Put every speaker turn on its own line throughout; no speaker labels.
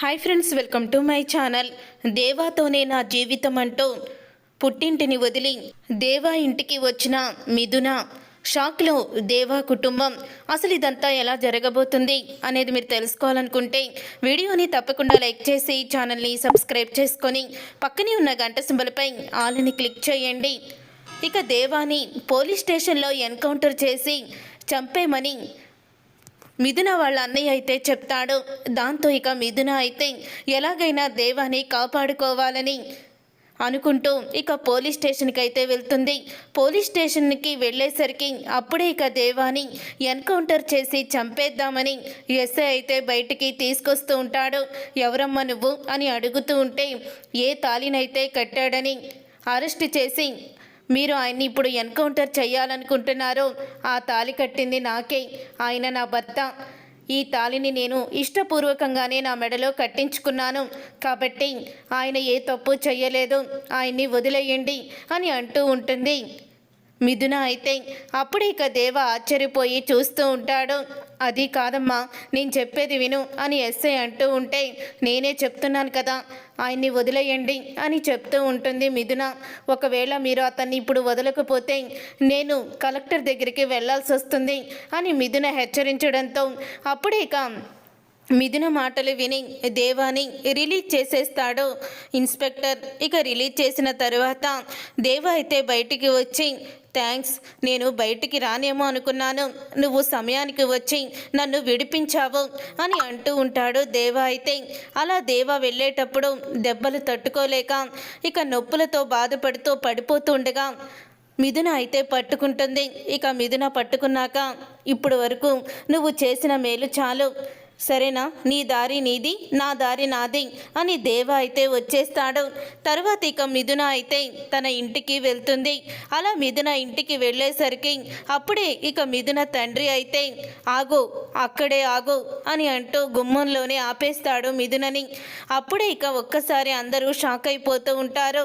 Hi friends welcome to my channel దేవాతోనే నా జీవితం అంటూ పుట్టింటిని వదిలి దేవా ఇంటికి వచ్చిన మిథున షాక్లో దేవా కుటుంబం అసలు ఇదంతా ఎలా జరగబోతుంది? అనేది మీరు తెలుసుకోవాలనుకుంటే వీడియోని తప్పకుండా లైక్ చేసి ఛానల్ని సబ్స్క్రైబ్ చేసుకొని పక్కనే ఉన్న గంట సింబల్పై ఆల్ని క్లిక్ చేయండి. ఇక దేవాని పోలీస్ స్టేషన్లో ఎన్కౌంటర్ చేసి చంపేమని మిథున వాళ్ళ అన్నయ్య అయితే చెప్తాడు దాంతో ఇక మిథున అయితే ఎలాగైనా దేవాన్ని కాపాడుకోవాలని అనుకుంటూ ఇక పోలీస్ స్టేషన్కి అయితే వెళ్తుంది. పోలీస్ స్టేషన్కి వెళ్ళేసరికి అప్పుడే ఇక దేవాని ఎన్కౌంటర్ చేసి చంపేద్దామని ఎస్ఐ అయితే బయటికి తీసుకొస్తూ ఉంటాడు. ఎవరమ్మా నువ్వు? అని అడుగుతూ ఉంటే ఏ తాలినైతే కట్టాడని అరెస్ట్ చేసి మీరు ఆయన్ని ఇప్పుడు ఎన్కౌంటర్ చేయాలనుకుంటున్నారో ఆ తాలి కట్టింది నాకే. ఆయన నా భర్త. ఈ తాలిని నేను ఇష్టపూర్వకంగానే నా మెడలో కట్టించుకున్నాను. కాబట్టి ఆయన ఏ తప్పు చేయలేదు ఆయన్ని వదిలేయండి అని అంటూ ఉంటుంది. మిథున అయితే అప్పుడు ఇక దేవ ఆశ్చర్యపోయి చూస్తూ ఉంటాడు. అది కాదమ్మా నేను చెప్పేది విను అని ఎస్ఐ అంటూ ఉంటే నేనే చెప్తున్నాను కదా ఆయన్ని వదిలేయండి అని చెప్తూ ఉంటుంది మిథున. ఒకవేళ మీరు అతన్ని ఇప్పుడు వదలకపోతే నేను కలెక్టర్ దగ్గరికి వెళ్ళాల్సి వస్తుంది అని మిథున హెచ్చరించడంతో అప్పుడే ఇక మిథున మాటలు విని దేవాని రిలీజ్ చేసేస్తాడు. ఇన్స్పెక్టర్ ఇక రిలీజ్ చేసిన తరువాత దేవ అయితే బయటికి వచ్చి థ్యాంక్స్ నేను బయటికి రానేమో అనుకున్నాను. నువ్వు సమయానికి వచ్చి నన్ను విడిపించావు అని అంటూ ఉంటాడు దేవ అయితే. అలా దేవ వెళ్ళేటప్పుడు దెబ్బలు తట్టుకోలేక ఇక నొప్పులతో బాధపడుతూ పడిపోతుండగా మిథున అయితే పట్టుకుంటుంది. ఇక మిథున పట్టుకున్నాక ఇప్పుడు వరకు నువ్వు చేసిన మేలు చాలు. సరేనా? నీ దారి నీది నా దారి నాది అని దేవ అయితే వచ్చేస్తాడు. తర్వాత ఇక మిథున అయితే తన ఇంటికి వెళ్తుంది. అలా మిథున ఇంటికి వెళ్ళేసరికి అప్పుడే ఇక మిథున తండ్రి అయితే ఆగు అక్కడే ఆగు అని అంటూ గుమ్మంలోనే ఆపేస్తాడు మిథునని. అప్పుడే ఇక ఒక్కసారి అందరూ షాక్ అయిపోతూ ఉంటారు.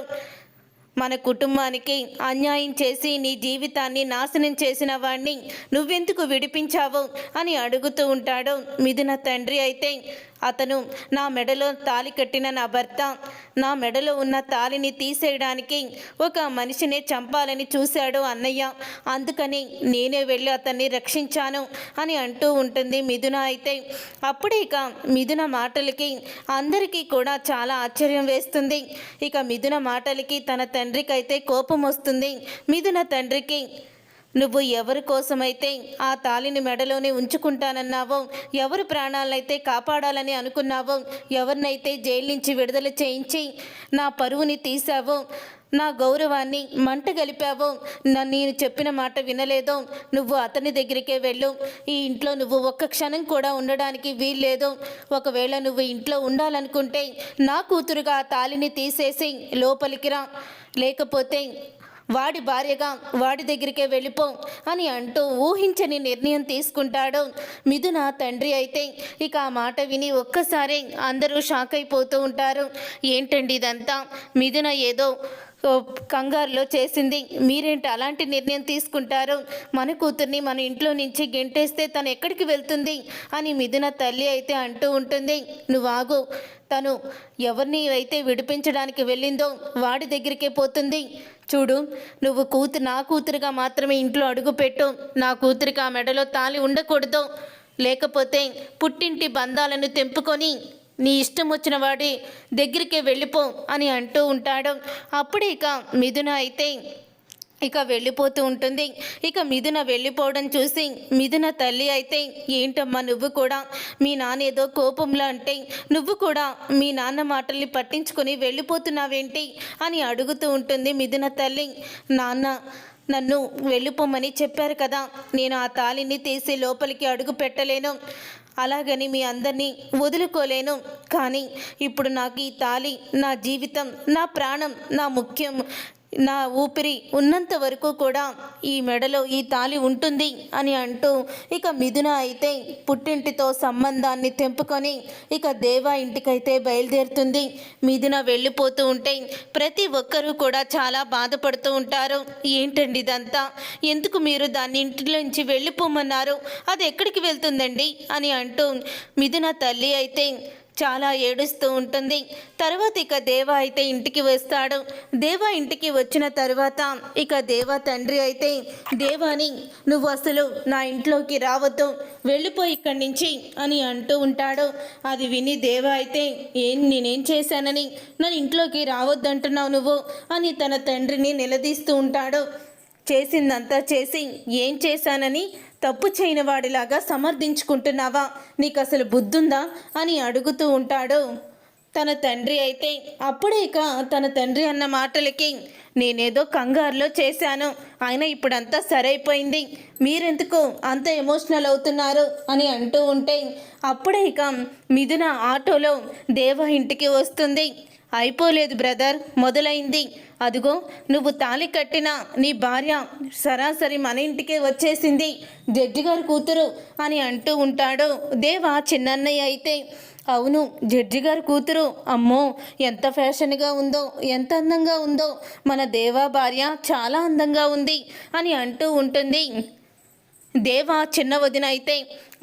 మన కుటుంబానికి అన్యాయం చేసి నీ జీవితాన్ని నాశనం చేసిన వాణ్ణి నువ్వెందుకు విడిపించావు అని అడుగుతూ ఉంటాడు. మిథున తండ్రి అయితే అతను నా మెడలో తాలి కట్టిన నా భర్త నా మెడలో ఉన్న తాలిని తీసేయడానికి ఒక మనిషిని చంపాలని చూశాడు అన్నయ్య. అందుకని నేనే వెళ్ళి అతన్ని రక్షించాను అని అంటూ ఉంటుంది మిథున అయితే. అప్పుడే ఇక మిథున మాటలకి అందరికీ కూడా చాలా ఆశ్చర్యం వేస్తుంది. ఇక మిథున మాటలకి తన తండ్రికి అయితే కోపం వస్తుంది. మిథున తండ్రికి నువ్వు ఎవరి కోసమైతే ఆ తాలిని మెడలోనే ఉంచుకుంటానన్నావో ఎవరు ప్రాణాలనైతే కాపాడాలని అనుకున్నావో ఎవరినైతే జైలు నుంచి విడుదల చేయించి నా పరువుని తీసావో నా గౌరవాన్ని మంట గలిపావో నన్ను నేను చెప్పిన మాట వినలేదో నువ్వు అతని దగ్గరికే వెళ్ళు. ఈ ఇంట్లో నువ్వు ఒక్క క్షణం కూడా ఉండడానికి వీల్లేదు. ఒకవేళ నువ్వు ఇంట్లో ఉండాలనుకుంటే నా కూతురుగా ఆ తాలిని తీసేసి లోపలికి రా. లేకపోతే వాడి భార్యగా వాడి దగ్గరికే వెళ్ళిపో అని అంటూ ఊహించని నిర్ణయం తీసుకుంటాడు మిథున తండ్రి అయితే. ఇక ఆ మాట విని ఒక్కసారి అందరూ షాక్ అయిపోతూ ఉంటారు. ఏంటండి ఇదంతా? మిథున ఏదో కంగారులో చేసింది. మీరేంటి అలాంటి నిర్ణయం తీసుకుంటారు? మన కూతుర్ని మన ఇంట్లో నుంచి గెంటేస్తే తను ఎక్కడికి వెళ్తుంది? అని మిథున తల్లి అయితే అంటూ ఉంటుంది. నువ్వు ఆగు. తను ఎవరిని అయితే విడిపించడానికి వెళ్ళిందో వాడి దగ్గరికే పోతుంది. చూడు నువ్వు కూతురు నా కూతురుగా మాత్రమే ఇంట్లో అడుగుపెట్టు నా కూతురికి ఆ మెడలో తాలి ఉండకూడదు. లేకపోతే పుట్టింటి బంధాలను తెంపుకొని నీ ఇష్టం వచ్చిన వాడి దగ్గరికే వెళ్ళిపో అని అంటూ ఉంటాడు. అప్పుడే ఇక మిథున అయితే ఇక వెళ్ళిపోతూ ఉంటుంది. ఇక మిథున వెళ్ళిపోవడం చూసి మిథున తల్లి అయితే ఏంటమ్మా నువ్వు కూడా? మీ నాన్న ఏదో కోపంలో అంటే నువ్వు కూడా మీ నాన్న మాటల్ని పట్టించుకొని వెళ్ళిపోతున్నావేంటి? అని అడుగుతూ ఉంటుంది మిథున తల్లి. నాన్న నన్ను వెళ్ళిపోమని చెప్పారు కదా నేను ఆ తాళిని తీసి లోపలికి అడుగు పెట్టలేను. అలాగని మీ అందరినీ వదులుకోలేను. కానీ ఇప్పుడు నాకు ఈ తాళి నా జీవితం నా ప్రాణం నా ముఖ్యం నా ఊపిరి ఉన్నంత వరకు కూడా ఈ మెడలో ఈ తాలి ఉంటుంది అని అంటూ ఇక మిథున అయితే పుట్టింటితో సంబంధాన్ని తెంపుకొని ఇక దేవా ఇంటికైతే బయలుదేరుతుంది. మిథున వెళ్ళిపోతూ ఉంటే ప్రతి ఒక్కరూ కూడా చాలా బాధపడుతూ ఉంటారు. ఏంటండి ఇదంతా? ఎందుకు మీరు దాన్ని ఇంటిలోంచి వెళ్ళిపోమన్నారు? అది ఎక్కడికి వెళ్తుందండి? అని అంటూ మిథున తల్లి అయితే చాలా ఏడుస్తూ ఉంటుంది. తర్వాత ఇక దేవ అయితే ఇంటికి వస్తాడు. దేవ ఇంటికి వచ్చిన తర్వాత ఇక దేవ తండ్రి అయితే దేవాని నువ్వు అసలు నా ఇంట్లోకి రావద్దు. వెళ్ళిపోయి ఇక్కడి నుంచి అని అంటూ ఉంటాడు. అది విని దేవ అయితే ఏం నేనేం చేశానని? నన్ను ఇంట్లోకి రావద్దంటున్నావు నువ్వు అని తన తండ్రిని నిలదీస్తూ ఉంటాడు. చేసిందంతా చేసి ఏం చేశానని? తప్పు చేయని వాడిలాగా సమర్థించుకుంటున్నావా? నీకు అసలు బుద్ధుందా? అని అడుగుతూ ఉంటాడు. తన తండ్రి అయితే అప్పుడే ఇక తన తండ్రి అన్న మాటలకి నేనేదో కంగారులో చేశాను. ఆయన ఇప్పుడంతా సరైపోయింది. మీరెందుకు అంత ఎమోషనల్ అవుతున్నారు? అని అంటూ ఉంటే అప్పుడే ఇక మిథున ఆటోలో దేవ ఇంటికి వస్తుంది. అయిపోలేదు బ్రదర్. మొదలైంది. అదిగో నువ్వు తాళి కట్టిన నీ భార్య సరాసరి మన ఇంటికే వచ్చేసింది. జడ్జిగారు కూతురు అని అంటూ ఉంటాడు. దేవా చిన్నన్నయ్య అయితే అవును జడ్జిగారు కూతురు. అమ్మో ఎంత ఫ్యాషన్గా ఉందో ఎంత అందంగా ఉందో. మన దేవా భార్య చాలా అందంగా ఉంది అని అంటూ ఉంటుంది. దేవా చిన్న వదిన అయితే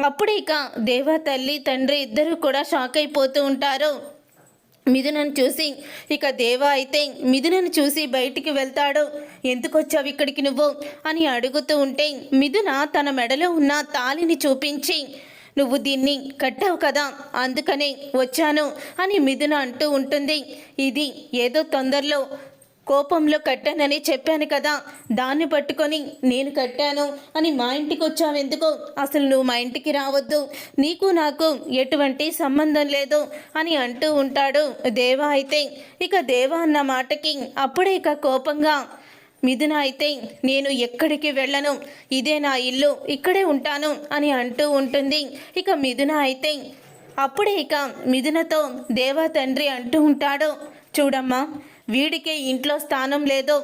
అప్పుడు ఇక దేవా తల్లి తండ్రి ఇద్దరు కూడా షాక్ అయిపోతూ ఉంటారు. మిథునను చూసి ఇక దేవ అయితే మిథునను చూసి బయటికి వెళ్తాడు. ఎందుకు వచ్చావు ఇక్కడికి నువ్వు? అని అడుగుతూ ఉంటే మిథున తన మెడలో ఉన్న తాళిని చూపించి నువ్వు దీన్ని కట్టావు కదా అందుకనే వచ్చాను అని మిథున అంటూ ఉంటుంది. ఇది ఏదో తొందరలో కోపంలో కట్టానని చెప్పాను కదా దాన్ని పట్టుకొని నేను కట్టాను అని మా ఇంటికి వచ్చావెందుకు? అసలు నువ్వు మా ఇంటికి రావద్దు. నీకు నాకు ఎటువంటి సంబంధం లేదు అని అంటూ ఉంటాడు దేవా అయితే. ఇక దేవా అన్న మాటకి అప్పుడే ఇక కోపంగా మిథున అయితే నేను ఎక్కడికి వెళ్ళను? ఇదే నా ఇల్లు ఇక్కడే ఉంటాను అని అంటూ ఉంటుంది. ఇక మిథున అయితే అప్పుడే ఇక మిథునతో దేవా తండ్రి అంటూ ఉంటాడు. చూడమ్మా వీడికే ఇంట్లో స్థానం లేదు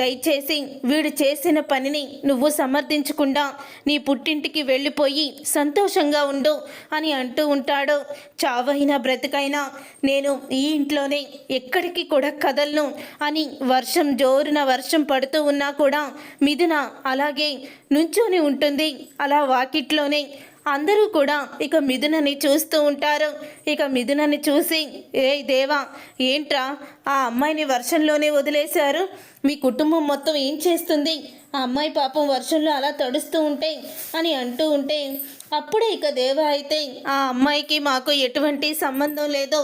దయచేసి వీడు చేసిన పనిని నువ్వు సమర్థించకుండా నీ పుట్టింటికి వెళ్ళిపోయి సంతోషంగా ఉండు అని అంటూ ఉంటాడు. చావైనా బ్రతికైనా నేను ఈ ఇంట్లోనే ఎక్కడికి కూడా కదలను అని వర్షం జోరున వర్షం పడుతూ ఉన్నా కూడా మిథున అలాగే నుంచొని ఉంటుంది. అలా వాకిట్లోనే అందరూ కూడా ఇక మిథునని చూస్తూ ఉంటారు. ఇక మిథునని చూసి ఏ దేవా ఏంట్రా? ఆ అమ్మాయిని వర్షంలోనే వదిలేశారు. మీ కుటుంబం మొత్తం ఏం చేస్తుంది? ఆ అమ్మాయి పాపం వర్షంలో అలా తడుస్తూ ఉంటే అని అంటూ ఉంటే అప్పుడే ఇక దేవ అయితే ఆ అమ్మాయికి మాకు ఎటువంటి సంబంధం లేదో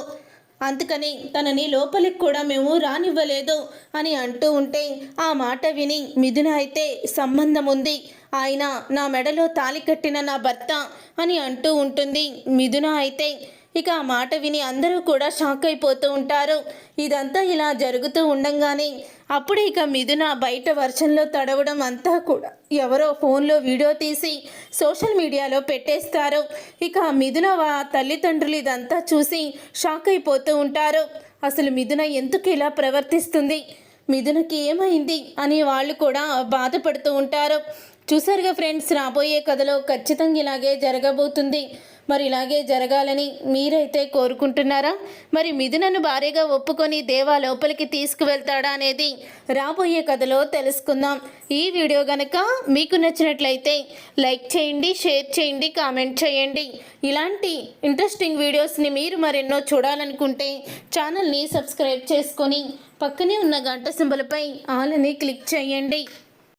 అందుకని తనని లోపలికి కూడా మేము రానివ్వలేదు అని అంటూ ఉంటే ఆ మాట విని మిథున అయితే సంబంధం ఉంది. ఆయన నా మెడలో తాలి కట్టిన నా భర్త అని అంటూ ఉంటుంది. మిథున అయితే ఇక ఆ మాట విని అందరూ కూడా షాక్ అయిపోతూ ఉంటారు. ఇదంతా ఇలా జరుగుతూ ఉండంగానే అప్పుడు ఇక మిథున బయట వర్షంలో తడవడం అంతా కూడా ఎవరో ఫోన్లో వీడియో తీసి సోషల్ మీడియాలో పెట్టేస్తారు. ఇక మిథున వా తల్లిదండ్రులు ఇదంతా చూసి షాక్ అయిపోతూ ఉంటారు. అసలు మిథున ఎందుకు ఇలా ప్రవర్తిస్తుంది? మిథునకి ఏమైంది? అని వాళ్ళు కూడా బాధపడుతూ ఉంటారు. చూసారుగా ఫ్రెండ్స్ రాబోయే కథలో ఖచ్చితంగా ఇలాగే జరగబోతుంది. మరి ఇలాగే జరగాలని మీరైతే కోరుకుంటున్నారా? మరి మిథునను భారీగా ఒప్పుకొని దేవా లోపలికి తీసుకువెళ్తాడా అనేది రాబోయే కథలో తెలుసుకుందాం. ఈ వీడియో గనక మీకు నచ్చినట్లయితే లైక్ చేయండి షేర్ చేయండి కామెంట్ చేయండి. ఇలాంటి ఇంట్రెస్టింగ్ వీడియోస్ని మీరు మరెన్నో చూడాలనుకుంటే ఛానల్ని సబ్స్క్రైబ్ చేసుకొని పక్కనే ఉన్న గంట సింబలపై ఆల్ అని క్లిక్ చేయండి.